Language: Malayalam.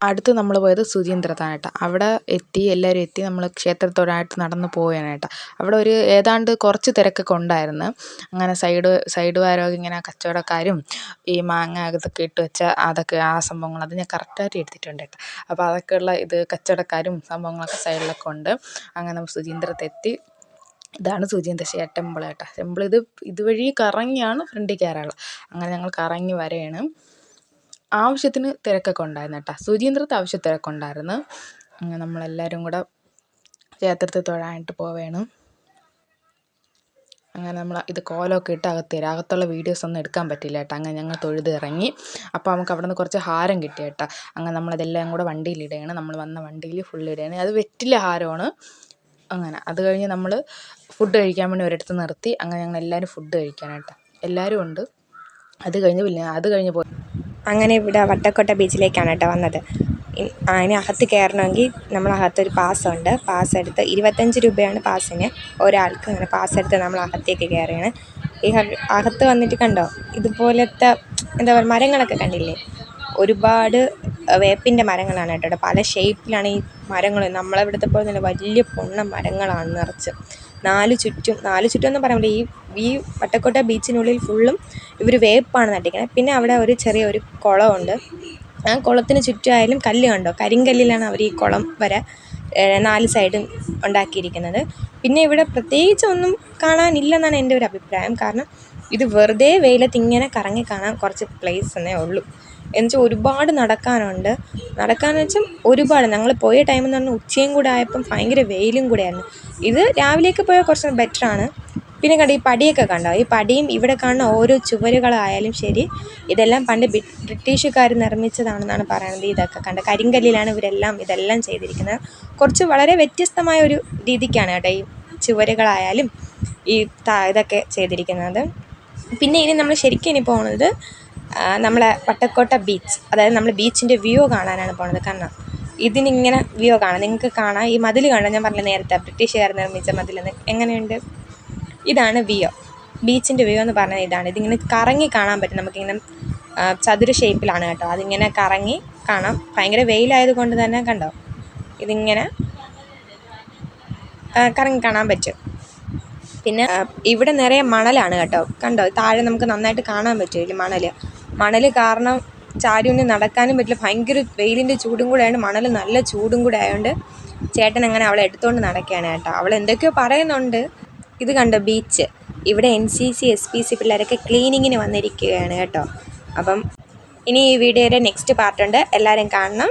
അടുത്ത് നമ്മൾ പോയത് സുചീന്ദ്രത്താണ് കേട്ടോ അവിടെ എത്തി എല്ലാവരും എത്തി നമ്മൾ ക്ഷേത്രത്തോടായിട്ട് നടന്ന് പോവുകയാണ് കേട്ടോ അവിടെ ഒരു ഏതാണ്ട് കുറച്ച് തിരക്കൊക്കെ ഉണ്ടായിരുന്നു. അങ്ങനെ സൈഡ് സൈഡ് വാരമൊക്കെ ഇങ്ങനെ കച്ചവടക്കാരും ഈ മാങ്ങ ഇതൊക്കെ ഇട്ട് വെച്ച അതൊക്കെ ആ സംഭവങ്ങൾ അത് ഞാൻ കറക്റ്റായിട്ട് എടുത്തിട്ടുണ്ട് കേട്ടോ അപ്പോൾ അതൊക്കെയുള്ള ഇത് കച്ചവടക്കാരും സംഭവങ്ങളൊക്കെ സൈഡിലൊക്കെ ഉണ്ട്. അങ്ങനെ നമ്മൾ സുചീന്ദ്രത്തെത്തി ഇതാണ് സുചീന്ദ്ര ടെമ്പിൾ കേട്ടോ ടെമ്പിൾ ഇത് ഇതുവഴി കറങ്ങിയാണ് ഫ്രണ്ടിൽ കയറാനുള്ളത്. അങ്ങനെ ഞങ്ങൾ കറങ്ങി വരികയാണ് ആവശ്യത്തിന് തിരക്കൊക്കെ ഉണ്ടായിരുന്നു കേട്ടോ. സുചീന്ദ്രത്തെ ആവശ്യം തിരക്കുണ്ടായിരുന്നു. നമ്മളെല്ലാവരും കൂടെ ക്ഷേത്രത്തിൽ തൊഴാനായിട്ട് പോവുകയാണ് അങ്ങനെ നമ്മൾ ഇത് കോലമൊക്കെ ഇട്ട് അകത്ത് തരാം. അകത്തുള്ള വീഡിയോസ് ഒന്നും എടുക്കാൻ പറ്റില്ല കേട്ടോ. അങ്ങനെ ഞങ്ങൾ തൊഴുത് ഇറങ്ങി. അപ്പോൾ നമുക്ക് അവിടെ നിന്ന് കുറച്ച് ഹാരം കിട്ടി കേട്ടോ. അങ്ങനെ നമ്മളതെല്ലാം കൂടെ വണ്ടിയിലിടുകയാണ് നമ്മൾ വന്ന വണ്ടിയിൽ ഫുൾ ഇടുകയാണ് അത് വെറ്റില ഹാരമാണ്. അങ്ങനെ അത് കഴിഞ്ഞ് നമ്മൾ ഫുഡ് കഴിക്കാൻ വേണ്ടി ഒരിടത്ത് നിർത്തി. അങ്ങനെ ഞങ്ങൾ എല്ലാവരും ഫുഡ് കഴിക്കാനായിട്ട് എല്ലാവരും ഉണ്ട്. അത് കഴിഞ്ഞ് പിന്നെ അത് കഴിഞ്ഞ് പോയി. അങ്ങനെ ഇവിടെ വട്ടക്കോട്ട ബീച്ചിലേക്കാണ് കേട്ടോ വന്നത്. അതിന് അകത്ത് കയറണമെങ്കിൽ നമ്മൾ അകത്തൊരു പാസ്സുണ്ട്. പാസ് എടുത്ത് ഇരുപത്തഞ്ച് രൂപയാണ് പാസ്സിന്. ഒരാൾക്ക് അങ്ങനെ പാസ് എടുത്ത് നമ്മൾ അകത്തേക്ക് കയറുകയാണ് ഈ അകത്ത് വന്നിട്ട് കണ്ടോ? ഇതുപോലത്തെ എന്താ പറയുക മരങ്ങളൊക്കെ കണ്ടില്ലേ? ഒരുപാട് വേപ്പിന്റെ മരങ്ങളാണ് കേട്ടോ. പല ഷേപ്പിലാണ് ഈ മരങ്ങൾ നമ്മളവിടുത്തെ പോലെ തന്നെ വലിയ പൊണ്ണ മരങ്ങളാണ് നിറച്ച്. നാല് ചുറ്റും നാല് ചുറ്റും എന്ന് പറയാൻ ഈ ഈ വട്ടക്കോട്ട ബീച്ചിനുള്ളിൽ ഫുള്ളും ഇവർ വേപ്പാണ് നട്ടിരിക്കുന്നത് പിന്നെ അവിടെ ഒരു ചെറിയ ഒരു കുളമുണ്ട്. ആ കുളത്തിന് ചുറ്റുമായാലും കല്ല് കണ്ടോ? കരിങ്കല്ലിലാണ് അവർ ഈ കുളം വര നാല് സൈഡും ഉണ്ടാക്കിയിരിക്കുന്നത്. പിന്നെ ഇവിടെ പ്രത്യേകിച്ച് ഒന്നും കാണാനില്ലെന്നാണ് എന്റെ ഒരു അഭിപ്രായം. കാരണം ഇത് വെറുതെ വെയിലത്ത് ഇങ്ങനെ കറങ്ങി കാണാൻ കുറച്ച് പ്ലേസ് എന്നേ ഉള്ളൂ. എന്നുവെച്ചാൽ ഒരുപാട് നടക്കാനുണ്ട്. നടക്കാന്ന് വെച്ചാൽ ഒരുപാട്. ഞങ്ങൾ പോയ ടൈം എന്ന് പറഞ്ഞാൽ ഉച്ചയും കൂടെ ആയപ്പം ഭയങ്കര വെയിലും കൂടെ ആയിരുന്നു. ഇത് രാവിലെയൊക്കെ പോയാൽ കുറച്ച് ബെറ്ററാണ് പിന്നെ കണ്ടോ ഈ പടിയൊക്കെ കണ്ടോ? ഈ പടിയും ഇവിടെ കാണുന്ന ഓരോ ചുവരുകളായാലും ശരി ഇതെല്ലാം പണ്ട് ബ്രിട്ടീഷുകാർ നിർമ്മിച്ചതാണെന്നാണ് പറയുന്നത്. ഇതൊക്കെ കണ്ടോ? കരിങ്കല്ലിലാണ് ഇവരെല്ലാം ഇതെല്ലാം ചെയ്തിരിക്കുന്നത്. കുറച്ച് വളരെ വ്യത്യസ്തമായ ഒരു രീതിക്കാണ് കേട്ടോ ഈ ചുവരുകളായാലും ഈ ഇതൊക്കെ ചെയ്തിരിക്കുന്നത്. പിന്നെ ഇനി നമ്മൾ ശരിക്കും ഇനി പോകുന്നത് നമ്മളെ വട്ടക്കോട്ട ബീച്ച് അതായത് നമ്മൾ ബീച്ചിന്റെ വ്യൂ കാണാനാണ് പോകുന്നത് കാരണം ഇതിനിങ്ങനെ വ്യൂ കാണാം. നിങ്ങൾക്ക് കാണാം. ഈ മതിൽ കാണാം ഞാൻ പറഞ്ഞ നേരത്തെ ബ്രിട്ടീഷുകാർ നിർമ്മിച്ച മതിലെന്ന്. എങ്ങനെയുണ്ട്? ഇതാണ് വ്യൂ. ബീച്ചിന്റെ വ്യൂ എന്ന് പറഞ്ഞാൽ ഇതാണ്. ഇതിങ്ങനെ കറങ്ങി കാണാൻ പറ്റും. നമുക്കിങ്ങനെ ചതുര ഷേപ്പിലാണ് കേട്ടോ. അതിങ്ങനെ കറങ്ങി കാണാം. ഭയങ്കര വെയിലായത് കൊണ്ട് തന്നെ കണ്ടോ? ഇതിങ്ങനെ കറങ്ങി കാണാൻ പറ്റും. പിന്നെ ഇവിടെ നിറയെ മണലാണ് കേട്ടോ. കണ്ടോ? താഴെ നമുക്ക് നന്നായിട്ട് കാണാൻ പറ്റും മണൽ മണൽ കാരണം ചാരി ഒന്നും നടക്കാനും പറ്റില്ല. ഭയങ്കര വെയിലിന്റെ ചൂടും കൂടെ ആയതുകൊണ്ട് മണൽ നല്ല ചൂടും കൂടെ ആയതുകൊണ്ട് ചേട്ടൻ അങ്ങനെ അവളെ എടുത്തുകൊണ്ട് നടക്കുകയാണ് കേട്ടോ. അവൾ എന്തൊക്കെയോ പറയുന്നുണ്ട്. ഇത് കണ്ടോ ബീച്ച് ഇവിടെ N C C S P C പിള്ളേരൊക്കെ ക്ലീനിങ്ങിന് വന്നിരിക്കുകയാണ് കേട്ടോ. അപ്പം ഇനി ഈ വീഡിയോയുടെ നെക്സ്റ്റ് പാർട്ടുണ്ട് എല്ലാവരും കാണണം.